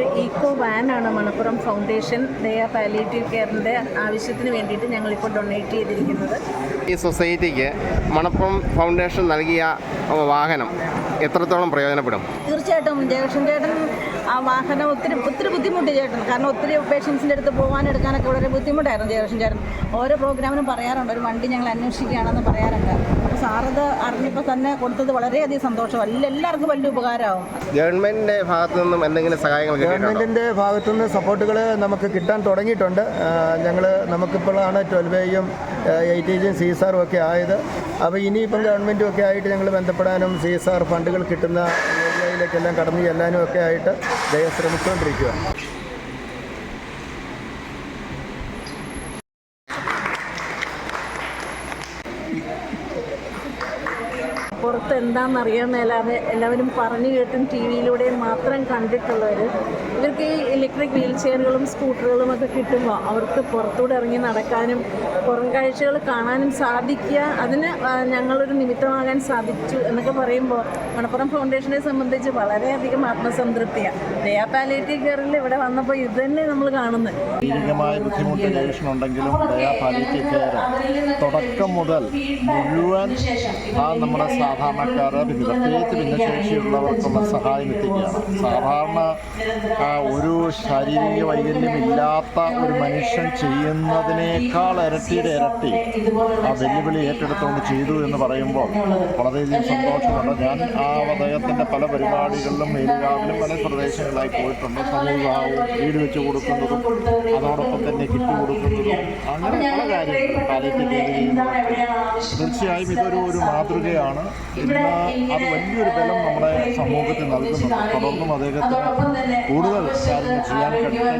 ഒരു ഈക്കോ വാനാണ് Manappuram foundation Daya palliative കെയറിന്റെ ആവശ്യത്തിന് വേണ്ടിയിട്ട് ഞങ്ങളിപ്പോൾ ഡൊണേറ്റ് ചെയ്തിരിക്കുന്നത്. ഈ സൊസൈറ്റിക്ക് മണപ്പുറം ഫൗണ്ടേഷൻ നൽകിയ വാഹനം എത്രത്തോളം പ്രയോജനപ്പെടും? തീർച്ചയായിട്ടും. ജയകൃഷ്ണൻ ചേട്ടൻ ആ വാഹനം ഒത്തിരി ഒത്തിരി ബുദ്ധിമുട്ട് ചേട്ടൻ. കാരണം ഒത്തിരി പേഷ്യൻസിന്റെ അടുത്ത് പോകാൻ എടുക്കാനൊക്കെ വളരെ ബുദ്ധിമുട്ടായിരുന്നു ജയകൃഷ്ണൻ ചേട്ടൻ. ഓരോ പ്രോഗ്രാമിനും പറയാറുണ്ട് ഒരു വണ്ടി ഞങ്ങൾ അന്വേഷിക്കുകയാണെന്ന് പറയാറുണ്ട്. സാറത് അറിഞ്ഞപ്പോൾ തന്നെ കൊടുത്തത് വളരെയധികം സന്തോഷം. എല്ലാ എല്ലാവർക്കും വലിയ ഉപകാരമാവും. ഗവൺമെന്റിന്റെ ഭാഗത്തു നിന്നും എന്തെങ്കിലും സഹായങ്ങൾ ഗവൺമെന്റിന്റെ ഭാഗത്തു ഭാഗത്തുനിന്ന് സപ്പോർട്ടുകൾ നമുക്ക് കിട്ടാൻ തുടങ്ങിയിട്ടുണ്ട്. ഞങ്ങൾ നമുക്കിപ്പോഴാണ് ട്വൽവ് എയും എയ്റ്റ് ഏജും സി എസ് ആറും ഒക്കെ ആയത്. അപ്പോൾ ഇനിയിപ്പം ഗവൺമെന്റും ഒക്കെ ആയിട്ട് ഞങ്ങൾ ബന്ധപ്പെടാനും സി എസ് ആർ ഫണ്ടുകൾ കിട്ടുന്ന ഏരിയയിലേക്കെല്ലാം കടന്നു ചെല്ലാനും ഒക്കെ ആയിട്ട് ദയ ശ്രമിച്ചുകൊണ്ടിരിക്കുക പുറത്ത് എന്താണെന്നറിയാൻ മേലാതെ എല്ലാവരും പറഞ്ഞു കേട്ടും ടി വിയിലൂടെയും മാത്രം കണ്ടിട്ടുള്ളവർ ഇവർക്ക് ഈ ഇലക്ട്രിക് വീൽ ചെയറുകളും സ്കൂട്ടറുകളും ഒക്കെ കിട്ടുമ്പോൾ അവർക്ക് പുറത്തൂടെ ഇറങ്ങി നടക്കാനും പുറം കാഴ്ചകൾ കാണാനും സാധിക്കുക. അതിന് ഞങ്ങളൊരു നിമിത്തമാകാൻ സാധിച്ചു എന്നൊക്കെ പറയുമ്പോൾ മണപ്പുറം ഫൗണ്ടേഷനെ സംബന്ധിച്ച് വളരെയധികം ആത്മസംതൃപ്തിയാണ് ദയാ പാലിയേറ്റീവ് കെയറിൽ ഇവിടെ വന്നപ്പോൾ ഇത് തന്നെ നമ്മൾ കാണുന്നത്. ശാരീരികമായ ബുദ്ധിമുട്ട് ദയാ കെയർ തുടക്കം മുതൽ മുഴുവൻ ആ നമ്മുടെ സാധാരണക്കാർ പിന്നെ പ്രത്യേകിച്ച് ഭിന്നശേഷിയുള്ളവർക്കുള്ള സഹായം എത്തിക്കുകയാണ്. സാധാരണ ഒരു ശാരീരിക വൈകല്യമില്ലാത്ത ഒരു മനുഷ്യൻ ചെയ്യുന്നതിനേക്കാൾ ഇരട്ടിയുടെ ഇരട്ടി ആ വെല്ലുവിളി ഏറ്റെടുത്തുകൊണ്ട് ചെയ്തു എന്ന് പറയുമ്പോൾ വളരെയധികം സന്തോഷമുണ്ട്. ഞാൻ ആ അദ്ദേഹത്തിന്റെ പല പരിപാടികളിലും മേലുകാവിലും പല പ്രദേശങ്ങളിലായി പോയിട്ടുണ്ട്. സമൂഹവും വീട് വെച്ച് കൊടുക്കുന്നതും അതോടൊപ്പം തന്നെ കിറ്റ് കൊടുക്കുന്നതും അങ്ങനെ പല കാര്യങ്ങളും ചെയ്യുന്നതും തീർച്ചയായും ഇതൊരു ഒരു മാതൃകയാണ്. ഇന്ന് അത് വലിയൊരു ബലം നമ്മുടെ സമൂഹത്തിൽ നൽകുന്നുണ്ട്. തുടർന്നും അദ്ദേഹത്തിന് കൂടുതൽ കാര്യങ്ങൾ ചെയ്യാൻ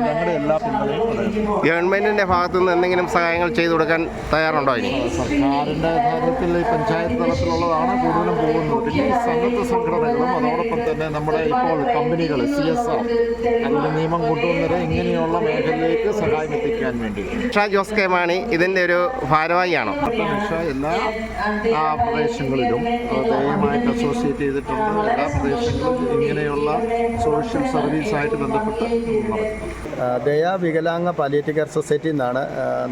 ഞങ്ങളുടെ എല്ലാ പിന്തുണയും ഗവൺമെന്റിന്റെ ഭാഗത്തു നിന്ന് എന്തെങ്കിലും സഹായങ്ങൾ ചെയ്തു കൊടുക്കാൻ തയ്യാറുണ്ടോ ഇനി? സർക്കാരിന്റെ കാര്യത്തിൽ പഞ്ചായത്ത് തലത്തിലുള്ളതാണ് കൂടുതലും പോകുന്നത്. പിന്നെ ഈ സന്നദ്ധ സംഘടനകളും അതോടൊപ്പം തന്നെ നമ്മുടെ ഇപ്പോൾ കമ്പനികൾ സി എസ് ആർ അതിന്റെ നിയമം കൊണ്ടുവന്നത് ഇങ്ങനെയുള്ള മേഖലയിലേക്ക് സഹായം എത്തിക്കാൻ വേണ്ടി. ഷാ ജോസ് കെ മാണി ഇതിന്റെ ഒരു ഭാരവാഹിയാണോ? എല്ലാ പ്രദേശങ്ങളിലും ദയമായിട്ട് അസോസിയേറ്റ് ചെയ്തിട്ടുണ്ട്. എല്ലാ പ്രദേശങ്ങളിലും ഇങ്ങനെയുള്ള സോഷ്യൽ സർവീസായിട്ട് Mania. ദയ വികലാംഗ പാലിയേറ്റീവ് കെയർ സൊസൈറ്റി എന്നാണ്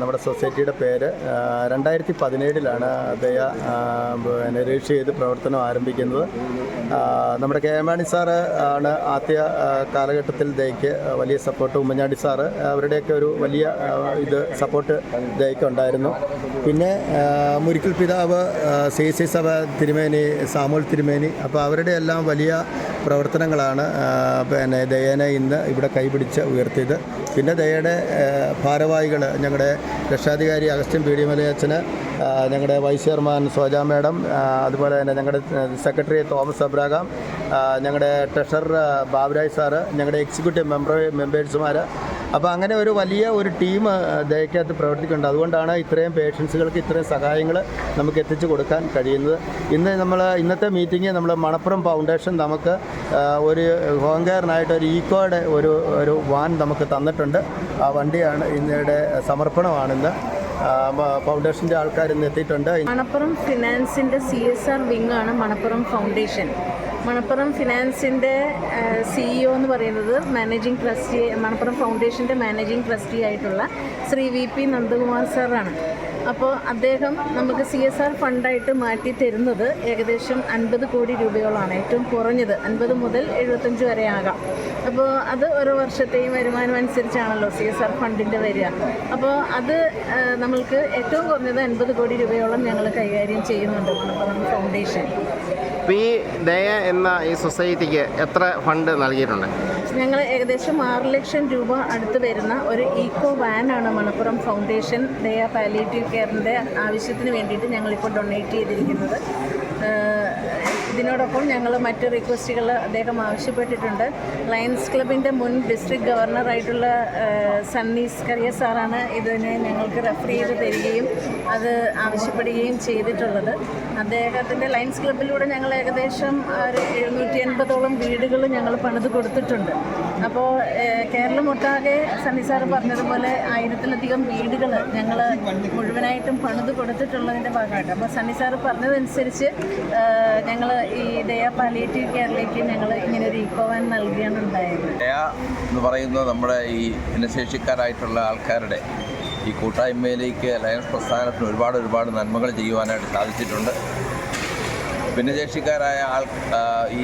നമ്മുടെ സൊസൈറ്റിയുടെ പേര്. രണ്ടായിരത്തി പതിനേഴിലാണ് ദയ പിന്നെ രജിസ്റ്റർ ചെയ്ത് പ്രവർത്തനം ആരംഭിക്കുന്നത്. നമ്മുടെ കെ എം മാണി സാറ് ആണ് ആദ്യ കാലഘട്ടത്തിൽ ദയക്ക് വലിയ സപ്പോർട്ട് ഉമ്മൻചാണ്ടി സാറ് അവരുടെയൊക്കെ ഒരു വലിയ ഇത് സപ്പോർട്ട് ദയക്ക് ഉണ്ടായിരുന്നു. പിന്നെ മുരിക്കൽ പിതാവ് സി സി സഭ തിരുമേനി സാമൂൽ തിരുമേനി അപ്പോൾ അവരുടെ എല്ലാം വലിയ പ്രവർത്തനങ്ങളാണ് പിന്നെ ദയനെ ഇന്ന് ഇവിടെ കൈപിടിച്ച് ഉയർത്തിയത്. പിന്നെ ദയയുടെ ഭാരവാഹികൾ ഞങ്ങളുടെ രക്ഷാധികാരി അഗസ്റ്റിൻ പി. ഡി. മലയച്ചന് ഞങ്ങളുടെ വൈസ് ചെയർമാൻ സോജ മാഡം അതുപോലെ തന്നെ ഞങ്ങളുടെ സെക്രട്ടറി തോമസ് അബ്രാഹാം ഞങ്ങളുടെ ട്രഷറർ ബാബുരായ് സാറ് ഞങ്ങളുടെ എക്സിക്യൂട്ടീവ് മെമ്പർ മെമ്പേഴ്സുമാർ അപ്പോൾ അങ്ങനെ ഒരു വലിയ ഒരു ടീം ദയക്കകത്ത് പ്രവർത്തിക്കുന്നുണ്ട്. അതുകൊണ്ടാണ് ഇത്രയും പേഷ്യൻസുകൾക്ക് ഇത്രയും സഹായങ്ങൾ നമുക്ക് എത്തിച്ചു കൊടുക്കാൻ കഴിയുന്നത്. ഇന്ന് നമ്മൾ ഇന്നത്തെ മീറ്റിംഗ് നമ്മൾ മണപ്പുറം ഫൗണ്ടേഷൻ നമുക്ക് ഒരു ഹോം കെയറിനായിട്ട് ഒരു ഈക്കോയുടെ ഒരു ഒരു വാൻ നമുക്ക് തന്നിട്ടുണ്ട്. ആ വണ്ടിയാണ് ഇന്നയുടെ സമർപ്പണമാണിന്ന്. ഫൗണ്ടേഷന്റെ ആൾക്കാർ ഇന്ന് എത്തിയിട്ടുണ്ട്. മണപ്പുറം ഫിനാൻസിന്റെ സി എസ് ആർ വിങ് ആണ് മണപ്പുറം ഫൗണ്ടേഷൻ. മണപ്പുറം ഫിനാൻസിന്റെ സിഇഒ എന്ന് പറയുന്നത് മാനേജിംഗ് ട്രസ്റ്റി മണപ്പുറം ഫൗണ്ടേഷന്റെ മാനേജിംഗ് ട്രസ്റ്റി ആയിട്ടുള്ള ശ്രീ വി പി നന്ദകുമാർ സാറാണ്. അപ്പോൾ അദ്ദേഹം നമുക്ക് സി എസ് ആർ ഫണ്ടായിട്ട് മാറ്റി തരുന്നത് ഏകദേശം അൻപത് കോടി രൂപയോളമാണ് ഏറ്റവും കുറഞ്ഞത് അൻപത് മുതൽ എഴുപത്തഞ്ച് വരെ ആകാം. അപ്പോൾ അത് ഓരോ വർഷത്തെയും വരുമാനം അനുസരിച്ചാണല്ലോ സി എസ് ആർ ഫണ്ടിന്റെ വരിക. അപ്പോൾ അത് നമ്മൾക്ക് ഏറ്റവും കുറഞ്ഞത് അൻപത് കോടി രൂപയോളം ഞങ്ങൾ കൈകാര്യം ചെയ്യുന്നുണ്ട് മണപ്പുറം ഫൗണ്ടേഷൻ അപ്പോൾ ഈ ദയ എന്ന ഈ സൊസൈറ്റിക്ക് എത്ര ഫണ്ട് നൽകിയിട്ടുണ്ട്? ഞങ്ങൾ ഏകദേശം ആറ് ലക്ഷം രൂപ അടുത്ത് വരുന്ന ഒരു ഈക്കോ വാനാണ് മണപ്പുറം ഫൗണ്ടേഷൻ ദയ പാലിയേറ്റീവ് കെയറിന്റെ ആവശ്യത്തിന് വേണ്ടിയിട്ട് ഞങ്ങളിപ്പോൾ ഡൊണേറ്റ് ചെയ്തിരിക്കുന്നത്. ഇതിനോടൊപ്പം ഞങ്ങൾ മറ്റ് റിക്വസ്റ്റുകൾ അദ്ദേഹം ആവശ്യപ്പെട്ടിട്ടുണ്ട്. ലയൺസ് ക്ലബിന്റെ മുൻ ഡിസ്ട്രിക്ട് ഗവർണറായിട്ടുള്ള സണ്ണീസ് കറിയ സാറാണ് ഇതിനെ ഞങ്ങൾക്ക് റെഫർ ചെയ്ത് തരികയും അത് ആവശ്യപ്പെടുകയും ചെയ്തിട്ടുള്ളത്. അദ്ദേഹത്തിന്റെ ലയൺസ് ക്ലബിലൂടെ ഞങ്ങൾ ഏകദേശം ഒരു എഴുന്നൂറ്റി എൺപതോളം വീടുകൾ ഞങ്ങൾ പണിത് കൊടുത്തിട്ടുണ്ട്. അപ്പോൾ കേരളം ഒട്ടാകെ സണ്ണി സാറ് പറഞ്ഞതുപോലെ ആയിരത്തിലധികം വീടുകൾ ഞങ്ങൾ മുഴുവനായിട്ടും പണിത് കൊടുത്തിട്ടുള്ളതിന്റെ ഭാഗമായിട്ട്. അപ്പോൾ സണ്ണി സാറ് പറഞ്ഞതനുസരിച്ച് ഞങ്ങൾ ഈ ദയ ദയ എന്ന് പറയുന്നത് നമ്മുടെ ഈ ഭിന്നശേഷിക്കാരായിട്ടുള്ള ആൾക്കാരുടെ ഈ കൂട്ടായ്മയിലേക്ക് ലയൻസ് പ്രസ്ഥാനത്തിന് ഒരുപാട് ഒരുപാട് നന്മകൾ ചെയ്യുവാനായിട്ട് സാധിച്ചിട്ടുണ്ട്. ഭിന്നശേഷിക്കാരായ ആൾ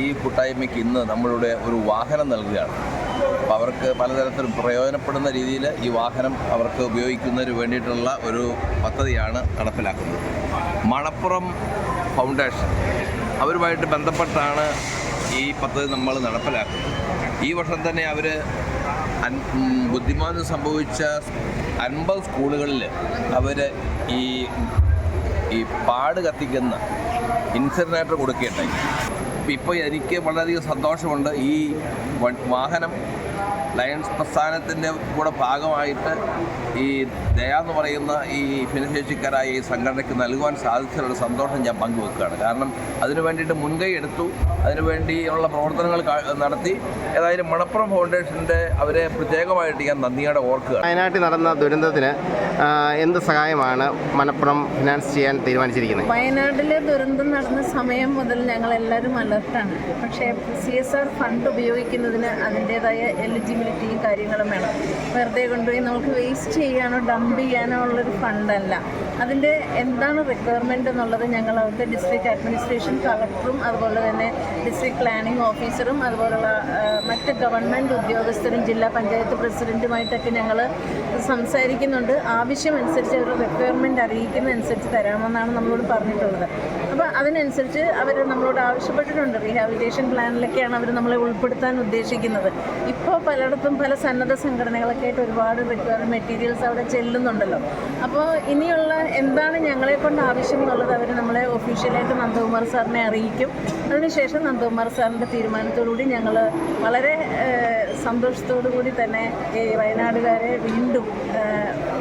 ഈ കൂട്ടായ്മയ്ക്ക് ഇന്ന് നമ്മളുടെ ഒരു വാഹനം നൽകുകയാണ്. അപ്പോൾ അവർക്ക് പലതരത്തിലും പ്രയോജനപ്പെടുന്ന രീതിയിൽ ഈ വാഹനം അവർക്ക് ഉപയോഗിക്കുന്നതിന് വേണ്ടിയിട്ടുള്ള ഒരു പദ്ധതിയാണ് നടപ്പിലാക്കുന്നത്. മണപ്പുറം ഫൗണ്ടേഷൻ അവരുമായിട്ട് ബന്ധപ്പെട്ടാണ് ഈ പദ്ധതി നമ്മൾ നടപ്പിലാക്കുന്നത്. ഈ വർഷം തന്നെ അവർ ബുദ്ധിമാന് സംഭവിച്ച അൻപത് സ്കൂളുകളിൽ അവർ ഈ ഈ പാട് കത്തിക്കുന്ന ഇൻസിനറേറ്റർ കൊടുക്കുകയുണ്ടായി. ഇപ്പോൾ എനിക്ക് വളരെയധികം സന്തോഷമുണ്ട് ഈ വാഹനം ലയൺസ് പ്രസ്ഥാനത്തിന്റെ കൂടെ ഭാഗമായിട്ട് ഈ ദയ എന്ന് പറയുന്ന ഈ ഭിന്നശേഷിക്കാരായ ഈ സംഘടനയ്ക്ക് നൽകുവാൻ സാധിച്ചതിലുള്ള സന്തോഷം ഞാൻ പങ്കുവെക്കുകയാണ്. കാരണം അതിനു വേണ്ടിയിട്ട് മുൻകൈ എടുത്തു അതിനുവേണ്ടിയുള്ള പ്രവർത്തനങ്ങൾ നടത്തി ഏതായാലും മണപ്പുറം ഫൗണ്ടേഷന്റെ അവരെ പ്രത്യേകമായിട്ട് ഞാൻ നന്ദിയോടെ ഓർക്കുക വയനാട്ടിൽ നടന്ന ദുരന്തത്തിന് എന്ത് സഹായമാണ് മലപ്പുറം ഫിനാൻസ് ചെയ്യാൻ തീരുമാനിച്ചിരിക്കുന്നത്? വയനാട്ടിലെ ദുരന്തം നടന്ന സമയം മുതൽ ഞങ്ങൾ എല്ലാവരും അലർട്ടാണ്. പക്ഷേ സി എസ് ആർ ഫണ്ട് ഉപയോഗിക്കുന്നതിന് അതിന്റേതായ എലിജിബിലിറ്റിയും കാര്യങ്ങളും വേണം. വെറുതെ കൊണ്ടുപോയി നമുക്ക് വേസ്റ്റ് ചെയ്യാനോ ഡംപ് ചെയ്യാനോ ഉള്ളൊരു ഫണ്ടല്ല അതിന്റെ എന്താണ് റിക്വയർമെന്റ് എന്നുള്ളത് ഞങ്ങൾ അവിടുത്തെ ഡിസ്ട്രിക്ട് അഡ്മിനിസ്ട്രേഷൻ കളക്ടറും അതുപോലെ തന്നെ ഡിസ്ട്രിക്ട് പ്ലാനിംഗ് ഓഫീസറും അതുപോലുള്ള മറ്റ് ഗവൺമെന്റ് ഉദ്യോഗസ്ഥരും ജില്ലാ പഞ്ചായത്ത് പ്രസിഡന്റുമായിട്ടൊക്കെ ഞങ്ങൾ സംസാരിക്കുന്നുണ്ട്. ആവശ്യമനുസരിച്ച് അവരുടെ റിക്വയർമെന്റ് അറിയിക്കുന്നതനുസരിച്ച് തരാമെന്നാണ് നമ്മളോട് പറഞ്ഞിട്ടുള്ളത്. അപ്പോൾ അതിനനുസരിച്ച് അവർ നമ്മളോട് ആവശ്യപ്പെട്ടിട്ടുണ്ട്. റീഹാബിലിറ്റേഷൻ പ്ലാനിലൊക്കെയാണ് അവർ നമ്മളെ ഉൾപ്പെടുത്താൻ ഉദ്ദേശിക്കുന്നത്. ഇപ്പോൾ പലയിടത്തും പല സന്നദ്ധ സംഘടനകളൊക്കെ ആയിട്ട് ഒരുപാട് മെറ്റീരിയൽസ് അവിടെ ചെല്ലുന്നുണ്ടല്ലോ. അപ്പോൾ ഇനിയുള്ള എന്താണ് ഞങ്ങളെ കൊണ്ട് ആവശ്യം എന്നുള്ളത് അവർ നമ്മളെ ഒഫീഷ്യലായിട്ട് നന്ദകുമാർ സാറിനെ അറിയിക്കും. അതിനുശേഷം നന്ദകുമാർ സാറിന്റെ തീരുമാനത്തോടുകൂടി ഞങ്ങൾ വളരെ സന്തോഷത്തോടു കൂടി തന്നെ ഈ വയനാടുകാരെ വീണ്ടും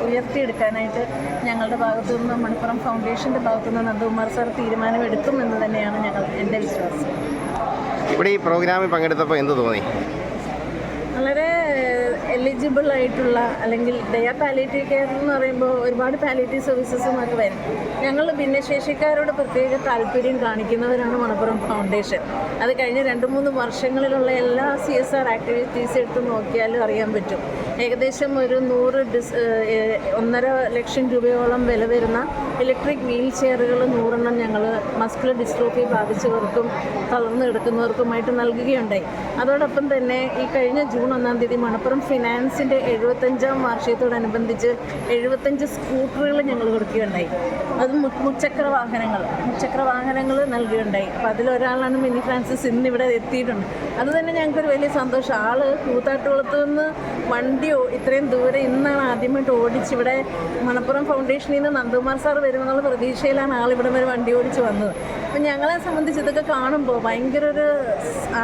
ഉയർത്തിയെടുക്കാനായിട്ട് ഞങ്ങളുടെ ഭാഗത്തു നിന്ന് മണപ്പുറം ഫൗണ്ടേഷന്റെ ഭാഗത്തു നിന്ന് നന്ദകുമാർ സാർ തീരുമാനമെടുക്കും എന്ന് തന്നെയാണ് ഞങ്ങൾ എന്റെ വിശ്വാസം. ഇവിടെ ഈ പ്രോഗ്രാമിൽ പങ്കെടുത്തപ്പോൾ എന്ത് തോന്നി? വളരെ എലിജിബിൾ ആയിട്ടുള്ള അല്ലെങ്കിൽ ദയ പാലിയേറ്റീവ് കെയർ എന്ന് പറയുമ്പോൾ ഒരുപാട് പാലിയേറ്റീവ് സർവീസസ് ഒക്കെ വരും. ഞങ്ങൾ ഭിന്നശേഷിക്കാരോട് പ്രത്യേക താല്പര്യം കാണിക്കുന്നവരാണ് മണപ്പുറം ഫൗണ്ടേഷൻ അത് കഴിഞ്ഞ രണ്ട് മൂന്ന് വർഷങ്ങളിലുള്ള എല്ലാ സി എസ് ആർ ആക്ടിവിറ്റീസ് എടുത്ത് നോക്കിയാലും അറിയാൻ പറ്റും. ഏകദേശം ഒരു നൂറ് ഡിസ് ഒന്നര ലക്ഷം രൂപയോളം വില വരുന്ന ഇലക്ട്രിക് വീൽ ചെയറുകൾ നൂറെണ്ണം ഞങ്ങൾ മസ്കുലർ ഡിസ്ട്രോഫി ബാധിച്ചവർക്കും തളർന്നു കിടക്കുന്നവർക്കുമായിട്ട് നൽകുകയുണ്ടായി. അതോടൊപ്പം തന്നെ ഈ കഴിഞ്ഞ ജൂൺ ഒന്നാം തീയതി മണപ്പുറം ഫിനാൻസിന്റെ എഴുപത്തഞ്ചാം വാർഷികത്തോടനുബന്ധിച്ച് എഴുപത്തഞ്ച് സ്കൂട്ടറുകൾ ഞങ്ങൾ കൊടുക്കുകയുണ്ടായി. അത് മുച്ചക്ര വാഹനങ്ങൾ മുച്ചക്ര വാഹനങ്ങൾ നൽകുകയുണ്ടായി. അപ്പോൾ അതിലൊരാളാണ് മിനി ഫ്രാൻസിസ് ഇന്ന് ഇവിടെ എത്തിയിട്ടുണ്ട്. അത് തന്നെ ഞങ്ങൾക്കൊരു വലിയ സന്തോഷം. ആൾ കൂത്താട്ടുകുളത്ത് നിന്ന് വണ്ടിയോ ഇത്രയും ദൂരെ ഇന്നാണ് ആദ്യമായിട്ട് ഓടിച്ചിവിടെ മണപ്പുറം ഫൗണ്ടേഷനിൽ നിന്ന് നന്ദകുമാർ സാർ വരുമെന്നുള്ള പ്രതീക്ഷയിലാണ് ആൾ ഇവിടെ വരെ വണ്ടി ഓടിച്ച് വന്നത്. അപ്പം ഞങ്ങളെ സംബന്ധിച്ച് ഇതൊക്കെ കാണുമ്പോൾ ഭയങ്കര ഒരു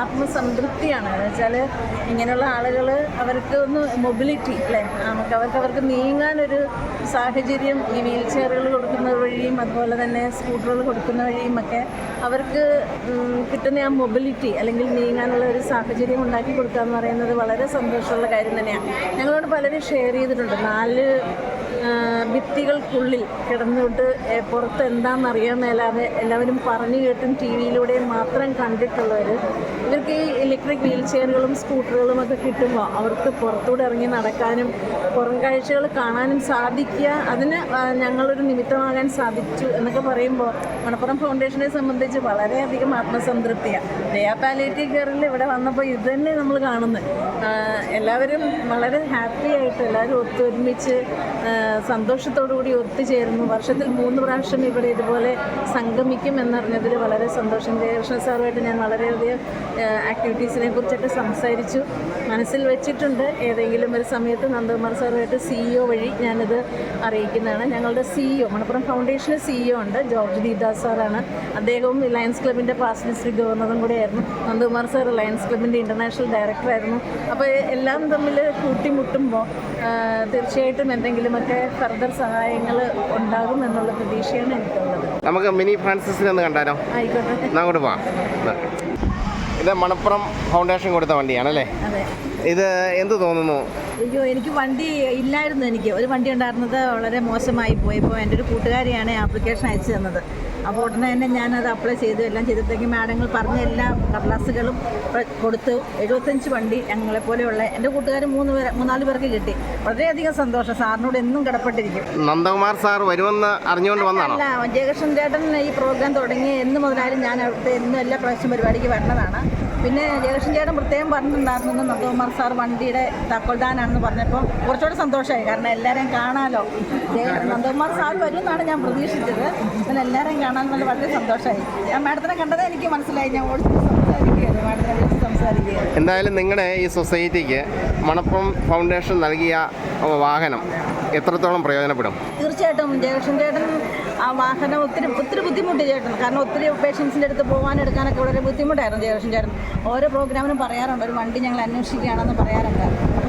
ആത്മസംതൃപ്തിയാണ്. എന്ന് വെച്ചാൽ ഇങ്ങനെയുള്ള ആളുകൾ അവർക്ക് ഒന്ന് മൊബിലിറ്റി അല്ലേ നമുക്ക് അവർക്ക് അവർക്ക് നീങ്ങാനൊരു സാഹചര്യം ഈ വീൽ ചെയറുകൾ കൊടുക്കുന്ന വഴിയും അതുപോലെ തന്നെ സ്കൂട്ടറുകൾ കൊടുക്കുന്ന വഴിയും ഒക്കെ അവർക്ക് കിട്ടുന്ന ആ മൊബിലിറ്റി അല്ലെങ്കിൽ നീങ്ങാനുള്ള ഒരു സാഹചര്യം ഉണ്ടാക്കി കൊടുക്കുക എന്ന് പറയുന്നത് വളരെ സന്തോഷമുള്ള കാര്യം തന്നെയാണ്. ഞങ്ങളോട് പലരും ഷെയർ ചെയ്തിട്ടുണ്ട്. നാല് ഭിത്തികൾക്കുള്ളിൽ കിടന്നുകൊണ്ട് പുറത്ത് എന്താണെന്ന് അറിയാൻ മേലാതെ എല്ലാവരും പറഞ്ഞു കേട്ടും ടി വിയിലൂടെയും മാത്രം കണ്ടിട്ടുള്ളവർ ഇവർക്ക് ഈ ഇലക്ട്രിക് വീൽ ചെയറുകളും സ്കൂട്ടറുകളും ഒക്കെ കിട്ടുമ്പോൾ അവർക്ക് പുറത്തൂടെ ഇറങ്ങി നടക്കാനും പുറം കാഴ്ചകൾ കാണാനും സാധിക്കുക. അതിന് ഞങ്ങളൊരു നിമിത്തമാകാൻ സാധിച്ചു എന്നൊക്കെ പറയുമ്പോൾ മണപ്പുറം ഫൗണ്ടേഷനെ സംബന്ധിച്ച് വളരെയധികം ആത്മസംതൃപ്തിയാണ് ദയാ പാലേറ്റീവ് കെയറിൽ ഇവിടെ വന്നപ്പോൾ ഇത് തന്നെ നമ്മൾ കാണുന്നത്. എല്ലാവരും വളരെ ഹാപ്പി ആയിട്ട് എല്ലാവരും ഒത്തൊരുമിച്ച് ആ, സന്തോഷത്തോടു കൂടി ഒത്തുചേരുന്നു. വർഷത്തിൽ മൂന്ന് പ്രാവശ്യം ഇവിടെ ഇതുപോലെ സംഗമിക്കും എന്നറിഞ്ഞതിൽ വളരെ സന്തോഷം. ജയകൃഷ്ണ സാറുമായിട്ട് ഞാൻ വളരെയധികം ആക്ടിവിറ്റീസിനെ കുറിച്ചൊക്കെ സംസാരിച്ചു. മനസ്സിൽ വെച്ചിട്ടുണ്ട്. ഏതെങ്കിലും ഒരു സമയത്ത് നന്ദകുമാർ സാറുമായിട്ട് സിഇഒ വഴി ഞാനിത് അറിയിക്കുന്നതാണ്. ഞങ്ങളുടെ സിഇഒ മണപ്പുറം ഫൗണ്ടേഷന് സിഇഒ ഉണ്ട്. ജോർജ് ദീദാസ് സാറാണ്. അദ്ദേഹവും ലയൺസ് ക്ലബിന്റെ പാസ് ഡിസ്ട്രിക്ട് ഗവർണറും കൂടെ ആയിരുന്നു നന്ദകുമാർ സാർ ലയൺസ് ക്ലബിന്റെ ഇന്റർനാഷണൽ ഡയറക്ടറായിരുന്നു അപ്പോൾ എല്ലാം തമ്മിൽ കൂട്ടിമുട്ടുമ്പോൾ തീർച്ചയായിട്ടും എന്തെങ്കിലുമൊക്കെ ഫർദർ സഹായങ്ങൾ ഉണ്ടാകും എന്നുള്ള പ്രതീക്ഷയാണ് എനിക്കുള്ളത്. നമുക്ക് മിനി ഫ്രാൻസിസിനെ ഒന്ന് കണ്ടാലോ? അങ്ങോട്ട് പോവാം. ഇത് മണപ്പുറം ഫൗണ്ടേഷൻ കൊടുത്ത വണ്ടിയാണല്ലേ ഇത് എന്ത് തോന്നുന്നു? അയ്യോ എനിക്ക് വണ്ടി ഇല്ലായിരുന്നു എനിക്ക്. ഒരു വണ്ടി ഉണ്ടായിരുന്നത് വളരെ മോശമായി പോയപ്പോൾ എന്റെ ഒരു കൂട്ടുകാരിയാണ് ആപ്ലിക്കേഷൻ അയച്ചു തന്നത്. അപ്പോൾ ഉടനെ തന്നെ ഞാനത് അപ്ലൈ ചെയ്തു. എല്ലാം ചെയ്തപ്പോഴേക്ക് മാഡങ്ങൾ പറഞ്ഞ എല്ലാ കടലാസുകളും കൊടുത്തു. എഴുപത്തഞ്ച് വണ്ടി ഞങ്ങളെ പോലെയുള്ള എന്റെ കൂട്ടുകാർ മൂന്ന് പേർ മൂന്നാൽ പേർക്ക് കിട്ടി. വളരെയധികം സന്തോഷം. സാറിനോട് എന്നും കടപ്പെട്ടിരിക്കും. നന്ദകുമാർ സാർ വരുമെന്ന് അറിഞ്ഞുകൊണ്ട് വന്നാണ്? അല്ല ജയകൃഷ്ണൻ ചേട്ടൻ ഈ പ്രോഗ്രാം തുടങ്ങി എന്ന് മുതലായാലും ഞാൻ അവിടുത്തെ എന്നും എല്ലാ പ്രാവശ്യം പരിപാടിക്ക് വരണതാണ്. പിന്നെ ജയകൃഷ്ണൻ ചേട്ടൻ പ്രത്യേകം പറഞ്ഞിട്ടുണ്ടായിരുന്നു നന്ദകുമാർ സാർ വണ്ടിയുടെ താക്കോൽദാനാണെന്ന് പറഞ്ഞപ്പോൾ കുറച്ചുകൂടെ സന്തോഷമായി. കാരണം എല്ലാവരെയും കാണാമല്ലോ നന്ദകുമാർ സാർ വരും എന്നാണ് ഞാൻ പ്രതീക്ഷിച്ചത്. പിന്നെ എല്ലാവരെയും കാണാൻ നല്ല വളരെ സന്തോഷമായി. ഞാൻ മാഡത്തിനെ കണ്ടതേ എനിക്ക് മനസ്സിലായി. ഞാൻ ഓടിച്ച് സംസാരിക്കുകയായിരുന്നു മാഡത്തിനെ വിളിച്ച് സംസാരിക്കുകയായിരുന്നു എന്തായാലും നിങ്ങളുടെ ഈ സൊസൈറ്റിക്ക് മണപ്പുറം ഫൗണ്ടേഷൻ നൽകിയ വാഹനം എത്രത്തോളം പ്രയോജനപ്പെടും? തീർച്ചയായിട്ടും. ജയകൃഷ്ണൻ ചേട്ടൻ ആ വാഹനം ഒത്തിരി ഒത്തിരി ബുദ്ധിമുട്ടി ചേട്ടൻ. കാരണം ഒത്തിരി പേഷ്യൻസിന്റെ അടുത്ത് പോകാൻ എടുക്കാനൊക്കെ വളരെ ബുദ്ധിമുട്ടായിരുന്നു ജയകൃഷ്ണൻ ചേട്ടൻ. ഓരോ പ്രോഗ്രാമിനും പറയാറുണ്ട് ഒരു വണ്ടി ഞങ്ങൾ അന്വേഷിക്കുകയാണെന്ന് പറയാറുണ്ട്.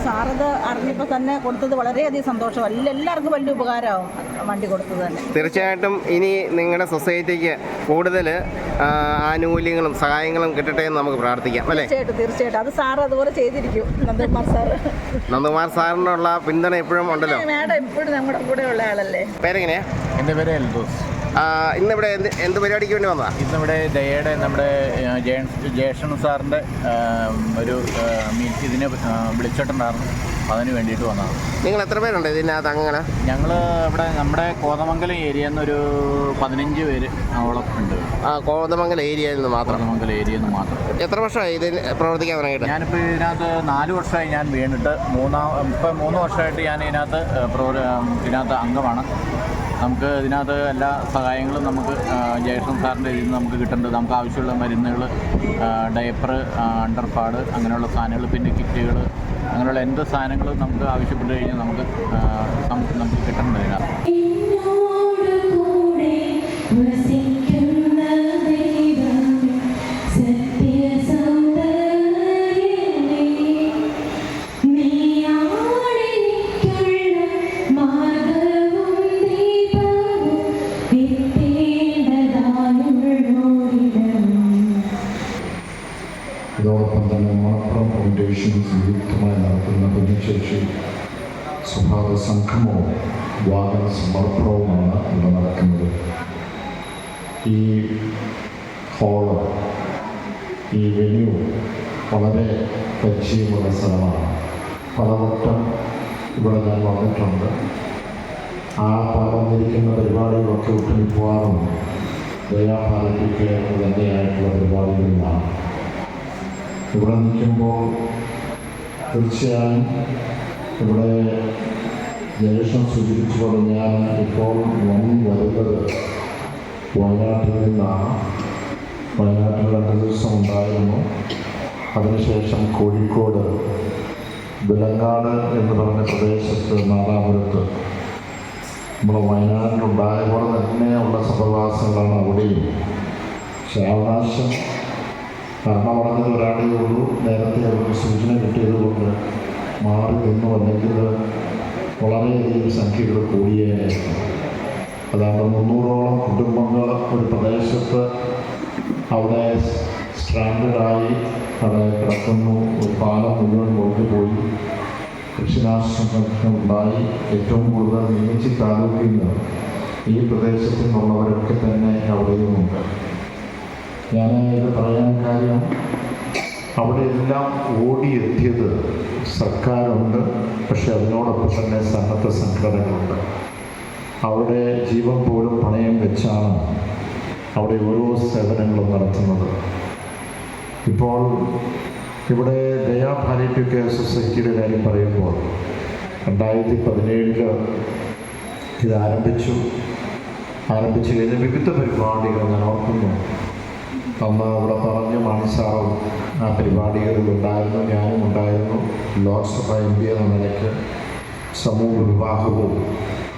സാറത് അറിഞ്ഞപ്പോൾ തന്നെ കൊടുത്തത് വളരെയധികം സന്തോഷം. എല്ലാ എല്ലാവർക്കും വലിയ ഉപകാരമാവും വണ്ടി കൊടുത്തത് തന്നെ. തീർച്ചയായിട്ടും ഇനി നിങ്ങളുടെ സൊസൈറ്റിക്ക് കൂടുതൽ ആനുകൂല്യങ്ങളും സഹായങ്ങളും കിട്ടട്ടെ എന്ന് നമുക്ക് പ്രാർത്ഥിക്കാം അല്ലേ? തീർച്ചയായിട്ടും തീർച്ചയായിട്ടും. അത് സാർ അതുപോലെ ചെയ്തിരിക്കും നന്ദകുമാർ സാറ് നന്ദകുമാർ സാറിനുള്ള പിന്തുണ എപ്പോഴും ഉണ്ടല്ലോ. മാഡം എപ്പോഴും നമ്മുടെ കൂടെ ഉള്ള ആളല്ലേ? പേരെങ്ങനെയാ? എന്റെ പേര് എൽദോസ്. ഇന്നിവിടെ എന്ത് എന്ത് പരിപാടിക്ക് വേണ്ടി വന്നതാ? ഇന്നിവിടെ ദയയുടെ നമ്മുടെ ജയഷൻ സാറിന്റെ ഒരു മീറ്റ് ഇതിനെ വിളിച്ചിട്ടുണ്ടായിരുന്നു. അതിന് വേണ്ടിയിട്ട് വന്നതാണ്. നിങ്ങൾ എത്ര പേരുണ്ട് ഇതിനകത്ത് അങ്ങനെ? ഞങ്ങൾ ഇവിടെ നമ്മുടെ കോതമംഗലം ഏരിയ എന്നൊരു പതിനഞ്ച് പേര് അവളം ഉണ്ട്. ആ കോതമംഗലം ഏരിയയിൽ നിന്ന് മാത്രം. കോതമംഗലം ഏരിയ നിന്ന് മാത്രം. എത്ര വർഷമായി ഇതിന് പ്രവർത്തിക്കാൻ തുടങ്ങിയിട്ട് ഞാനിപ്പോൾ ഇതിനകത്ത് നാല് വർഷമായി ഞാൻ വീണിട്ട് മൂന്നാം ഇപ്പം മൂന്ന് വർഷമായിട്ട് ഞാൻ ഇതിനകത്ത് പ്രവർ ഇതിനകത്ത് അംഗമാണ്. നമുക്ക് ഇതിനകത്ത് എല്ലാ സഹായങ്ങളും നമുക്ക് ജയകൃഷ്ണൻ സാറിന്റെ ഇതിൽ നിന്ന് നമുക്ക് കിട്ടേണ്ടത് നമുക്ക് ആവശ്യമുള്ള മരുന്നുകൾ ഡയപ്പർ അണ്ടർപാഡ് അങ്ങനെയുള്ള സാധനങ്ങൾ പിന്നെ കിറ്റുകൾ അങ്ങനെയുള്ള എന്ത് സാധനങ്ങളും നമുക്ക് ആവശ്യപ്പെട്ട് കഴിഞ്ഞാൽ നമുക്ക് നമുക്ക് ഇതിനകത്ത്. ഇതോടൊപ്പം തന്നെ മണപ്പുറം ഫൗണ്ടേഷൻ സംയുക്തമായി നടത്തുന്ന ഭിന്നശേഷി സ്വഭാവ സംഗമവും വാഹന സമർപ്പണവുമാണ് ഇവിടെ നടക്കുന്നത്. ഈ ഹോൾ ഈ വെന്യൂ വളരെ പരിചയമുള്ള സ്ഥലമാണ്. പലവട്ടം ഇവിടെ ഞാൻ വന്നിട്ടുണ്ട്. ആ പറഞ്ഞിരിക്കുന്ന പരിപാടികളൊക്കെ ഒട്ടുമിക്കവാറും ദയാപാലത്തിക്ക് തന്നെയായിട്ടുള്ള പരിപാടികളിലാണ്. ഇവിടെ നിൽക്കുമ്പോൾ തീർച്ചയായും ഇവിടെ ജയകൃഷ്ണൻ സൂചിപ്പിച്ചു പറഞ്ഞാൽ ഇപ്പോൾ വൻ വരുന്നത് വയനാട്ടിൽ നിന്നാണ് വയനാട്ടിൽ രണ്ട് ദിവസം ഉണ്ടായിരുന്നു. അതിനുശേഷം കോഴിക്കോട് വിലങ്ങാട് എന്ന് പറഞ്ഞ പ്രദേശത്ത് നാലാപുരത്ത് നമ്മൾ വയനാട്ടിലുണ്ടായ പോലെ തന്നെയുള്ള സഹവാസങ്ങളാണ് അവിടെയും. ശ്രാവണാശം മരണമടഞ്ഞത് ഒരാളേ ഉള്ളൂ. നേരത്തെ അവർക്ക് സൂചന കിട്ടിയതുകൊണ്ട് മാറി നിന്നു. അല്ലെങ്കിൽ വളരെയധികം സംഖ്യകൾ കൂടിയേനായിരുന്നു അതാണ്ട് മുന്നൂറോളം കുടുംബങ്ങൾ ഒരു പ്രദേശത്ത് അവിടെ സ്ട്രാൻഡഡായി അവിടെ കിടക്കുന്നു. ഒരു പാലം മുഴുവൻ കൊണ്ടുപോയി കൃഷിനാശം ഉണ്ടായി. ഏറ്റവും കൂടുതൽ നിയമിച്ച് താലൂക്കിൽ നിന്ന് ഈ പ്രദേശത്തു നിന്നുള്ളവരൊക്കെ തന്നെ അവിടെയുമുണ്ട് ഞാൻ ഇത് പറയാൻ കാര്യം അവിടെ എല്ലാം ഓടിയെത്തിയത് സർക്കാരുണ്ട് പക്ഷെ അതിനോടൊപ്പം തന്നെ സന്നദ്ധ സംഘടനകളുണ്ട്. അവിടെ ജീവൻ പോലും പണയം വെച്ചാണ് അവിടെ ഓരോ സേവനങ്ങളും നടത്തുന്നത്. ഇപ്പോൾ ഇവിടെ ദയാ കെയർ സൊസൈറ്റിയുടെ കാര്യം പറയുമ്പോൾ രണ്ടായിരത്തി പതിനേഴിൽ ഇത് ആരംഭിച്ചു. ആരംഭിച്ചു കഴിഞ്ഞ വിവിധ പരിപാടികൾ ഞാൻ ഓർക്കുന്നു. അന്ന് അവിടെ പറഞ്ഞ മാണിസാറും ആ പരിപാടികളിൽ ഉണ്ടായിരുന്നു ഞാനും ഉണ്ടായിരുന്നു. ലോക്സഭ എം പി എന്ന നിലയ്ക്ക് സമൂഹ വിവാഹവും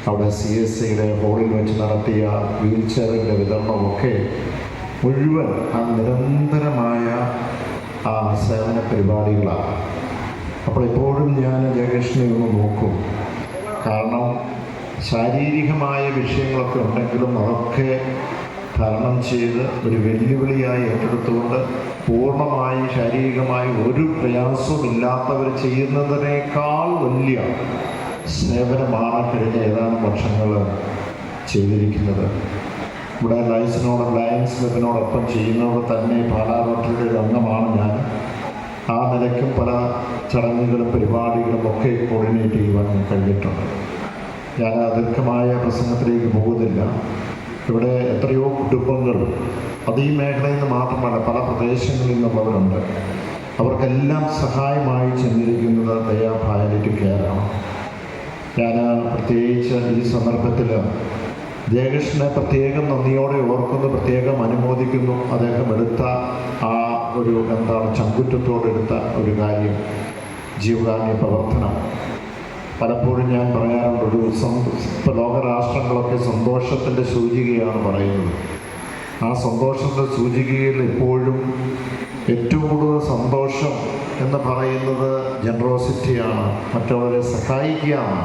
അവിടെ സി എസ് സിയുടെ ഹോളിൽ വെച്ച് നടത്തിയ വീൽ ചെയറിന്റെ വിതരണമൊക്കെ മുഴുവൻ ആ നിരന്തരമായ ആ സേവന പരിപാടികളാണ്. അപ്പോൾ എപ്പോഴും ഞാൻ ജയകൃഷ്ണനെ ഒന്ന് നോക്കും. കാരണം ശാരീരികമായ വിഷയങ്ങളൊക്കെ ഉണ്ടെങ്കിലും അതൊക്കെ തരണം ചെയ്ത് ഒരു വെല്ലുവിളിയായി ഏറ്റെടുത്തുകൊണ്ട് പൂർണമായി ശാരീരികമായി ഒരു പ്രയാസവും ഇല്ലാത്തവർ ചെയ്യുന്നതിനേക്കാൾ വലിയ സേവനമാണ് കഴിഞ്ഞ ഏതാനും വർഷങ്ങൾ ചെയ്തിരിക്കുന്നത്. ഇവിടെ ലൈൻസിനോട് ലയൻസ് ക്ലബിനോടൊപ്പം ചെയ്യുന്നവർ തന്നെ പാലാറോട്ടറിയുടെ ഒരു അംഗമാണ് ഞാൻ. ആ നിലയ്ക്കും പല ചടങ്ങുകളും പരിപാടികളും ഒക്കെ കോർഡിനേറ്റ് ചെയ്യുവാൻ കഴിഞ്ഞിട്ടുണ്ട്. ഞാൻ ദീർഘമായ പ്രസംഗത്തിലേക്ക് പോകുന്നില്ല. ഇവിടെ എത്രയോ കുടുംബങ്ങൾ അത് ഈ മേഖലയിൽ നിന്ന് മാത്രമല്ല പല പ്രദേശങ്ങളിൽ നിന്നുള്ളവരുണ്ട് അവർക്കെല്ലാം സഹായമായി ചെന്നിരിക്കുന്നത് ദയാ ഭയാലിറ്റി കെയറാണ് ഞാൻ പ്രത്യേകിച്ച് ഈ സന്ദർഭത്തിൽ ജയകൃഷ്ണനെ പ്രത്യേകം നന്ദിയോടെ ഓർക്കുന്നു പ്രത്യേകം അനുമോദിക്കുന്നു. അദ്ദേഹം എടുത്ത ആ ഒരു എന്താണ് ചങ്കുറ്റത്തോടെ എടുത്ത ഒരു കാര്യം ജീവകാരുണ്യ പ്രവർത്തനം. പലപ്പോഴും ഞാൻ പറയാറുണ്ട് ഒരു ഇപ്പോൾ ലോകരാഷ്ട്രങ്ങളൊക്കെ സന്തോഷത്തിന്റെ സൂചികയാണ് പറയുന്നത്. ആ സന്തോഷത്തിന്റെ സൂചികയിൽ എപ്പോഴും ഏറ്റവും കൂടുതൽ സന്തോഷം എന്ന് പറയുന്നത് ജനറോസിറ്റിയാണ് മറ്റുള്ളവരെ സഹായിക്കുകയാണ്.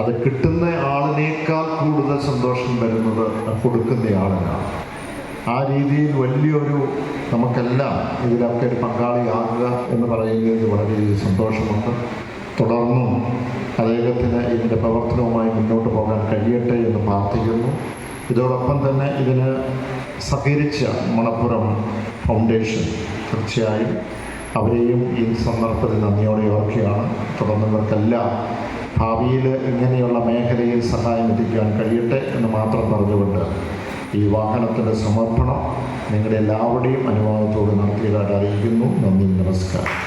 അത് കിട്ടുന്ന ആളിനേക്കാൾ കൂടുതൽ സന്തോഷം വരുന്നത് കൊടുക്കുന്ന ആളിനാണ്. ആ രീതിയിൽ വലിയൊരു നമുക്കെല്ലാം ഇതിലൊക്കെ ഒരു പങ്കാളിയാകുക എന്ന് പറയുന്നതിൽ വളരെയധികം സന്തോഷമുണ്ട്. തുടർന്നും അദ്ദേഹത്തിന് ഇതിന്റെ പ്രവർത്തനവുമായി മുന്നോട്ട് പോകാൻ കഴിയട്ടെ എന്ന് പ്രാർത്ഥിക്കുന്നു. ഇതോടൊപ്പം തന്നെ ഇതിന് സഹകരിച്ച മണപ്പുറം ഫൗണ്ടേഷൻ തീർച്ചയായും അവരെയും ഈ സന്ദർഭത്തിൽ നന്ദിയോടെ ഓർക്കുകയാണ്. തുടർന്ന് ഇവർക്കെല്ലാം ഭാവിയിൽ ഇങ്ങനെയുള്ള മേഖലയിൽ സഹായം എത്തിക്കാൻ കഴിയട്ടെ എന്ന് മാത്രം പറഞ്ഞുകൊണ്ട് ഈ വാഹനത്തിന്റെ സമർപ്പണം നിങ്ങളുടെ എല്ലാവരുടെയും അനുവാദത്തോട് നടത്തിയതായിട്ട് അറിയിക്കുന്നു. നന്ദി നമസ്കാരം.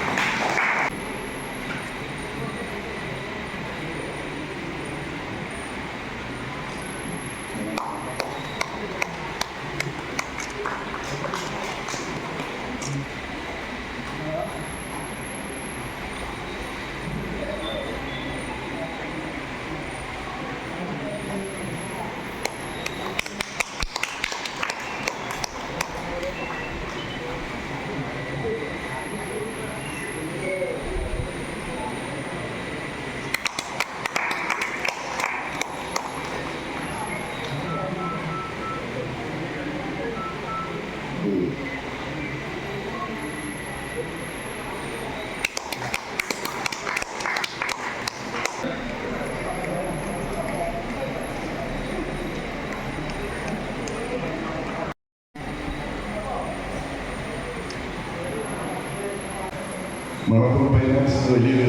മണപ്പുറം ഫൈനാൻസ് വലിയൊരു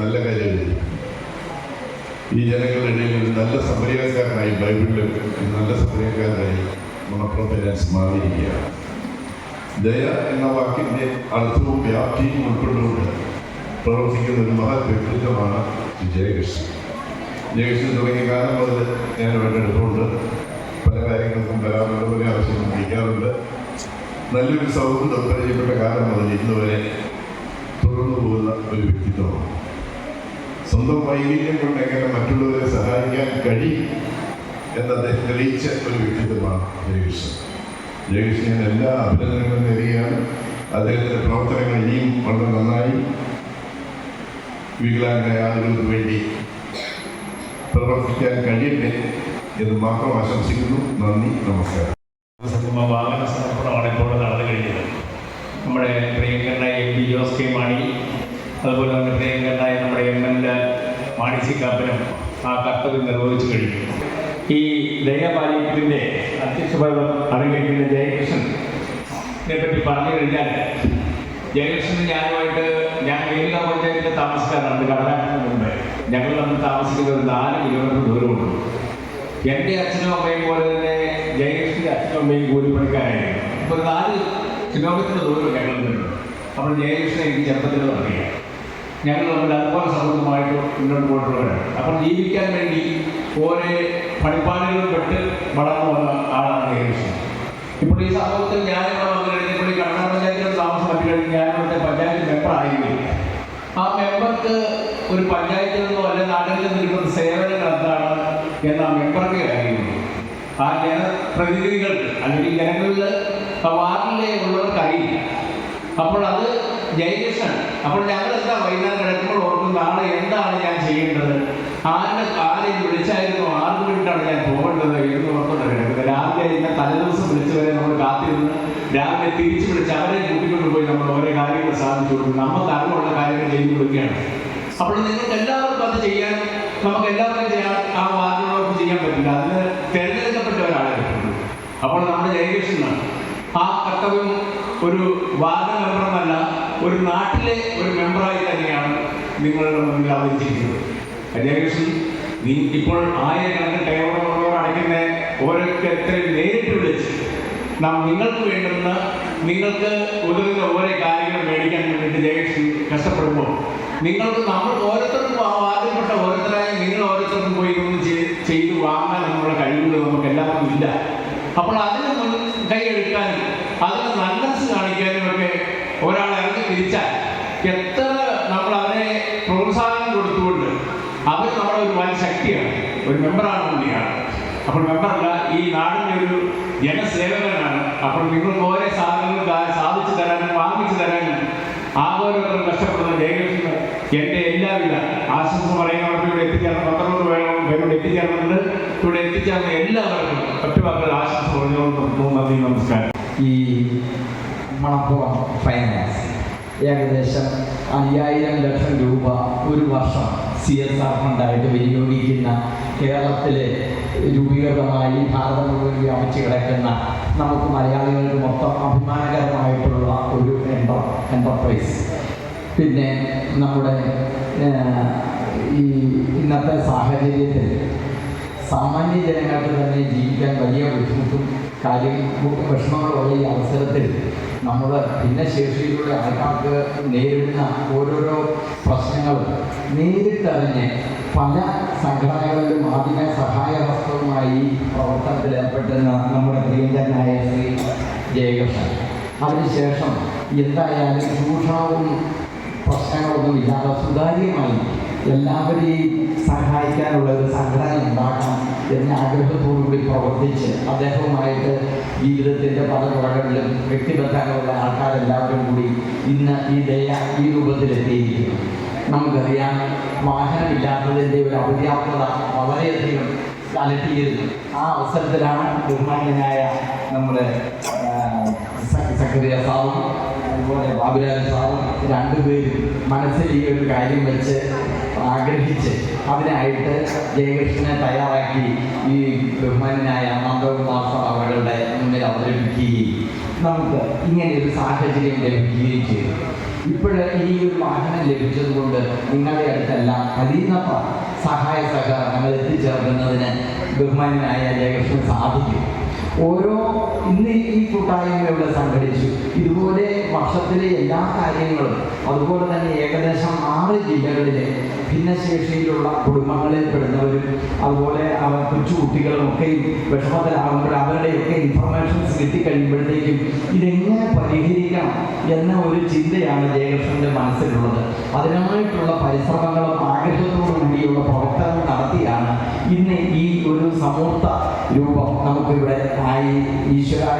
നല്ല കാര്യമാണ് ഈ ജനങ്ങളുടെ ഇടയിൽ ഒരു നല്ല സമരക്കാരനായി ബൈബിളിൽ നല്ല സമരക്കാരനായി മണപ്പുറം ഫൈനാൻസ് മാറിയിരിക്കുകയാണ്. ദയ എന്ന വാക്കിന്റെ അർത്ഥവും വ്യാപ്തിയും ഉൾക്കൊണ്ടുകൊണ്ട് പ്രവർത്തിക്കുന്ന ഒരു മഹത് വ്യക്തിത്വമാണ് ജയകൃഷ്ണൻ. ജയകൃഷ്ണൻ തുടങ്ങിയ കാലം മുതൽ ഞാൻ ഇവിടെ എടുത്തുകൊണ്ട് പല കാര്യങ്ങൾക്കും വരാറുണ്ട് പല ആവശ്യങ്ങളും വിളിക്കാറുണ്ട് നല്ലൊരു സൗഹൃദം പരിചയപ്പെട്ട കാലം മുതൽ ഇന്ന് വരെ തുടർന്നു പോകുന്ന ഒരു വ്യക്തിത്വമാണ്. സ്വന്തം വൈകല്യം കൊണ്ട് മറ്റുള്ളവരെ സഹായിക്കാൻ കഴിയും എന്ന് അദ്ദേഹം തെളിയിച്ച ഒരു വ്യക്തിത്വമാണ് ജയകൃഷ്ണൻ. ജയകൃഷ്ണൻ എല്ലാ അഭിനന്ദനങ്ങളും നേരുകയാണ്. അദ്ദേഹത്തിന്റെ പ്രവർത്തനങ്ങൾ ഇനിയും വളരെ നന്നായി വികലാംഗരായ ആളുകൾക്ക് വേണ്ടി പ്രവർത്തിക്കാൻ കഴിയട്ടെ എന്ന് മാത്രം ആശംസിക്കുന്നു. നന്ദി നമസ്കാരം. വാഹന സമർപ്പണമാണ് ഇപ്പോൾ നടന്നു കഴിഞ്ഞത് നമ്മുടെ പ്രിയങ്കരനായ M P Jose K Mani അതുപോലെ തന്നെ പ്രിയങ്കരനായ നമ്മുടെ M L A Mani C കാപ്പനും ആ കർത്തവ്യം നിർവഹിച്ചു കഴിഞ്ഞു. ഈ ദയാപാലിയത്തിന്റെ അധ്യക്ഷപദം അലങ്കരിക്കുന്ന ജയകൃഷ്ണനെ പറ്റി പറഞ്ഞു കഴിഞ്ഞാൽ ജയകൃഷ്ണൻ ഞാനുമായിട്ട് ഞാൻ വേലിക പഞ്ചായത്തിന്റെ താമസക്കാരാണ് കടലാറ്റിന് മുമ്പ്. ഞങ്ങൾ തമ്മിൽ താമസിക്കുന്ന ഒരു നാല് കിലോമീറ്റർ ദൂരമുണ്ട്. എന്റെ അച്ഛനും അമ്മയും പോലെ തന്നെ ജയകൃഷ്ണന്റെ അച്ഛനും അമ്മയും കൂലിപ്പണിക്കാരായിരുന്നു. അപ്പോൾ നാല് കിലോമീറ്റർ ദൂരം ഞങ്ങൾ നിന്നു അപ്പോൾ ജയകൃഷ്ണൻ എനിക്ക് ചെറുപ്പത്തിൽ അറിയാം ഞങ്ങൾ തമ്മിൽ അതുപോലെ സൗഹൃദമായിട്ട് മുന്നോട്ട് പോയിട്ടുള്ളവരാണ്. അപ്പോൾ ജീവിക്കാൻ വേണ്ടി ഓരോ പണിപ്പാടുകൾ പെട്ട് വളർന്നു വന്ന ആളാണ് ജയകൃഷ്ണൻ ഇപ്പോൾ ഈ സമൂഹത്തിൽ ഞാൻ ഇവിടെ വന്നു കഴിഞ്ഞപ്പോൾ ഈ കണ്ണാർ പഞ്ചായത്തിൽ താമസം പറ്റി കഴിഞ്ഞ് ഞാൻ ഇവിടുത്തെ പഞ്ചായത്ത് മെമ്പർ ആയിരുന്നു ആ മെമ്പർക്ക് ഒരു പഞ്ചായത്തിൽ നിന്നോ അല്ലെ നാട്ടിൽ നിന്ന് കിട്ടുന്ന സേവനങ്ങൾ എന്താണ് എന്ന് ആ മെമ്പർക്ക് അറിയുന്നു. ആ ജനപ്രതിനിധികൾ അല്ലെങ്കിൽ ജനങ്ങളിൽ വാർഡിലെ ഉള്ളവർക്ക് അറിയില്ല അപ്പോൾ അത് ജയകൃഷ്ണൻ. അപ്പോൾ ഞങ്ങൾ എന്താ വൈകുന്നേരം കിടക്കുമ്പോൾ ഓർക്കും നാളെ എന്താണ് ഞാൻ ചെയ്യേണ്ടത്? ആരുടെ ആരെയും വിളിച്ചായിരുന്നു? ആർക്ക് വേണ്ടിയിട്ടാണ് ഞാൻ പോകേണ്ടത് എന്ന് ഓർക്കുന്നത് കിടക്കുന്നത്. രാവിലെ ഇന്ന തലേദിവസം വിളിച്ചവരെ നമ്മൾ കാത്തിരുന്ന് രാവിലെ തിരിച്ചു വിളിച്ച് അവരെ കൂട്ടിക്കൊണ്ട് പോയി നമ്മൾ ഓരോ കാര്യങ്ങൾ സാധിച്ചു കൊടുക്കും. നമുക്ക് അറിവുള്ള കാര്യങ്ങൾ ചെയ്തു കൊടുക്കുകയാണ്. അപ്പോൾ നിങ്ങൾക്ക് എല്ലാവർക്കും അത് ചെയ്യാൻ നമുക്ക് എല്ലാവർക്കും ചെയ്യാൻ ആ വാർഡിനോടൊപ്പം ചെയ്യാൻ പറ്റില്ല. അതിന് തിരഞ്ഞെടുക്കപ്പെട്ട ഒരാളെ അപ്പോൾ നമ്മുടെ ജയകൃഷ്ണനാണ്. ആ കർത്തവ്യം ഒരു വാർഡ് മെമ്പറെന്നല്ല ഒരു നാട്ടിലെ ഒരു മെമ്പറായി തന്നെയാണ് നിങ്ങളുടെ മുന്നിൽ അവതരിച്ചിരിക്കുന്നത്. ജയകൃഷ്ണൻ നീ ഇപ്പോൾ ആയിരക്കണക്കിന് ടേബിളുള്ളവർ അടയ്ക്കുന്ന ഓരോരുത്തരെയും നേരിട്ട് വിളിച്ച് നാം നിങ്ങൾക്ക് വേണ്ടുന്ന നിങ്ങൾക്ക് ഉതകുന്ന ഓരോ കാര്യങ്ങൾ മേടിക്കാൻ വേണ്ടിയിട്ട് ജയകൃഷ്ണൻ കഷ്ടപ്പെടുമ്പോൾ നിങ്ങൾക്ക് നമ്മൾ ഓരോരുത്തർക്കും ആ വാദ്യപ്പെട്ട ഓരോരുത്തരായ നിങ്ങൾ ഓരോരുത്തർക്കും പോയി ഒന്ന് ചെയ്ത് വാങ്ങാൻ നമ്മുടെ കഴിവുകൾ നമുക്ക് എല്ലാവർക്കും ഇല്ല. അപ്പോൾ അതിന് മുൻ കൈയെടുക്കാനും അതിന് നല്ലസ് കാണിക്കാനും ഒക്കെ ഒരാൾ ഇറങ്ങി തിരിച്ചാൽ എത്ര നമ്മൾ അവരെ പ്രോത്സാഹനം കൊടുത്തുകൊണ്ട് അവർ നമ്മുടെ ഒരു വൻ ശക്തിയാണ് ഒരു മെമ്പറാണ് പുള്ളിയാണ് അപ്പോൾ മെമ്പറല്ല ഈ നാടിന്റെ ഒരു ജനസേവകനാണ്. അപ്പോൾ നിങ്ങൾക്ക് ഓരോ സാധനങ്ങൾ സാധിച്ചു തരാനും വാങ്ങിച്ചു തരാനും ആഗോരോത്തരം കഷ്ടപ്പെടുന്ന ജയകൃഷ്ണന് എന്റെ എല്ലാവിധ ആശംസ പറയുന്നവർക്ക് ഇവിടെ എത്തിച്ചേർന്ന പത്രങ്ങൾ പേരോട് പേരോട് എത്തിച്ചേർന്നുണ്ട് ഇവിടെ എത്തിച്ചേർന്ന എല്ലാവർക്കും ഒറ്റവാക്കുകൾ ആശംസ പറഞ്ഞുകൊണ്ട് നന്ദി നമസ്കാരം. ഈ മണപ്പുറം ഫൈനാൻസ് ഏകദേശം അയ്യായിരം ലക്ഷം രൂപ ഒരു വർഷം സി എസ് ആർ ഫണ്ടായിട്ട് വിനിയോഗിക്കുന്ന കേരളത്തിലെ രൂപീകൃതമായി ഭാരതം മുഴുവൻ വ്യാപിച്ച് കിടക്കുന്ന നമുക്ക് മലയാളികൾക്ക് മൊത്തം അഭിമാനകരമായിട്ടുള്ള ഒരു എന്റർ എന്റർപ്രൈസ് പിന്നെ നമ്മുടെ ഈ ഇന്നത്തെ സാഹചര്യത്തിൽ സാമാന്യ ജനങ്ങൾക്ക് തന്നെ ജീവിക്കാൻ വലിയ ബുദ്ധിമുട്ടും കാര്യം വിഷമങ്ങളുള്ള ഈ അവസരത്തിൽ നമ്മൾ ഭിന്നശേഷിയിലൂടെ ആൾക്കാർക്ക് നേരിടുന്ന ഓരോരോ പ്രശ്നങ്ങളും നേരിട്ടറിഞ്ഞ് പല സംഘടനകളിലും ആദ്യമേ സഹായഹസ്തവുമായി പ്രവർത്തനത്തിൽ ഏർപ്പെട്ടിരുന്ന നമ്മുടെ പ്രിയങ്കരനായ ശ്രീ ജയകൃഷ്ണൻ. അതിനുശേഷം എന്തായാലും ചൂഷണവും പ്രശ്നങ്ങളൊന്നും ഇല്ലാതെ സുതാര്യമായി എല്ലാവരെയും സഹായിക്കാനുള്ള ഒരു സംഘടന ഉണ്ടാക്കണം എന്ന ആഗ്രഹത്തോടു കൂടി പ്രവർത്തിച്ച് അദ്ദേഹവുമായിട്ട് ജീവിതത്തിന്റെ പല തുറകളിലും വ്യക്തിബന്ധങ്ങളുള്ള ആൾക്കാരെല്ലാവരും കൂടി ഇന്ന് ഈ ദയ ഈ രൂപത്തിലെത്തിയിരിക്കുന്നു. നമുക്കറിയാം വാഹനമില്ലാത്തതിന്റെ ഒരു അപര്യാപ്തത വളരെയധികം അലട്ടിയിരുന്നു. ആ അവസരത്തിലാണ് ബഹുമാന്യനായ നമ്മുടെ സക്രിയ സാറും അതുപോലെ ബാബുരാജ് സാറും രണ്ടുപേരും മനസ്സിൽ ഈ ഒരു കാര്യം വെച്ച് ആഗ്രഹിച്ച് അതിനായിട്ട് ജയകൃഷ്ണനെ തയ്യാറാക്കി ഈ ബഹുമാനായ നന്ദകുമാർ അവരുടെ മുന്നിൽ അവതരിപ്പിക്കുകയും നമുക്ക് ഇങ്ങനെ ഒരു സാഹചര്യം ലഭിക്കുകയും ചെയ്തു. ഇപ്പോഴ് ഈ ഒരു വാഹനം ലഭിച്ചതുകൊണ്ട് നിങ്ങളുടെ അടുത്തെല്ലാം കഴിയുന്നത്ര സഹായ സഹകരണങ്ങൾ എത്തിച്ചേർക്കുന്നതിന് ബഹുമാനായ ജയകൃഷ്ണൻ സാധിക്കും. ഓരോ ഇന്ന് ഈ കൂട്ടായ്മ ഇവിടെ സംഘടിച്ചു. ഇതുപോലെ വർഷത്തിലെ എല്ലാ കാര്യങ്ങളും അതുപോലെ തന്നെ ഏകദേശം ആറ് ജില്ലകളിലെ ഭിന്നശേഷിയിലുള്ള കുടുംബങ്ങളിൽ പെടുന്നവരും അതുപോലെ അവർ കൊച്ചു കുട്ടികളും ഒക്കെയും വിഷമത്തിലാകുമ്പോൾ അവരുടെയൊക്കെ ഇൻഫർമേഷൻസ് കിട്ടിക്കഴിയുമ്പോഴത്തേക്കും ഇതെങ്ങനെ പരിഹരിക്കാം എന്ന ഒരു ചിന്തയാണ് ജയകൃഷ്ണന്റെ മനസ്സിലുള്ളത്. അതിനായിട്ടുള്ള പരിശ്രമങ്ങളും ആഗ്രഹത്തോടു കൂടിയുള്ള പ്രവർത്തനം നടത്തിയാണ് ഇന്ന് ഈ ഒരു സമൂഹ രൂപം നമുക്കിവിടെ ആയി ഈശ്വര